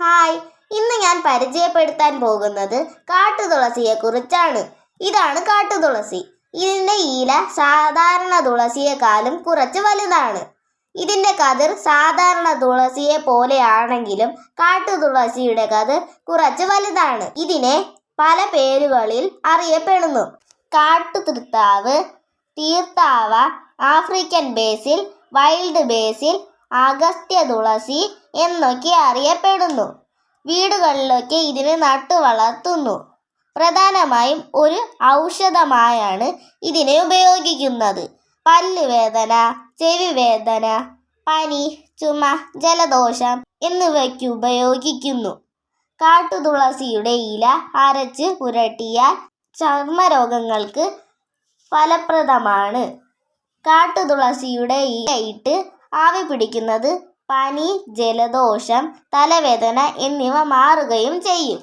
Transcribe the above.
Hi ഇന്ന് ഞാൻ പരിചയപ്പെടുത്താൻ പോകുന്നത് കാട്ടുതുളസിയെ കുറിച്ചാണ് ഇതാണ് കാട്ടുതുളസി. ഇതിന്റെ ഇല സാധാരണ തുളസിയെക്കാളും കുറച്ച് വലുതാണ്. ഇതിന്റെ കതിർ സാധാരണ തുളസിയെ പോലെയാണെങ്കിലും കാട്ടുതുളസിയുടെ കതിർ കുറച്ച് വലുതാണ്. ഇതിനെ പല പേരുകളിൽ അറിയപ്പെടുന്നു. കാട്ടുതൃത്താവ് തീർത്താവ ആഫ്രിക്കൻ ബേസിൽ വൈൽഡ് ബേസിൽ അഗസ്ത്യ തുളസി എന്നൊക്കെ അറിയപ്പെടുന്നു. വീടുകളിലൊക്കെ ഇതിനെ നട്ടു വളർത്തുന്നു. പ്രധാനമായും ഒരു ഔഷധമായാണ് ഇതിനെ ഉപയോഗിക്കുന്നത്. പല്ലുവേദന ചെവി വേദന പനി ചുമ ജലദോഷം എന്നിവയ്ക്ക് ഉപയോഗിക്കുന്നു. കാട്ടുതുളസിയുടെ ഇല അരച്ച് പുരട്ടിയാൽ ചർമ്മരോഗങ്ങൾക്ക് ഫലപ്രദമാണ്. കാട്ടുതുളസിയുടെ ഇലയിട്ട് ആവി പിടിക്കുന്നത് പനി ജലദോഷം തലവേദന എന്നിവ മാറുകയും ചെയ്യും.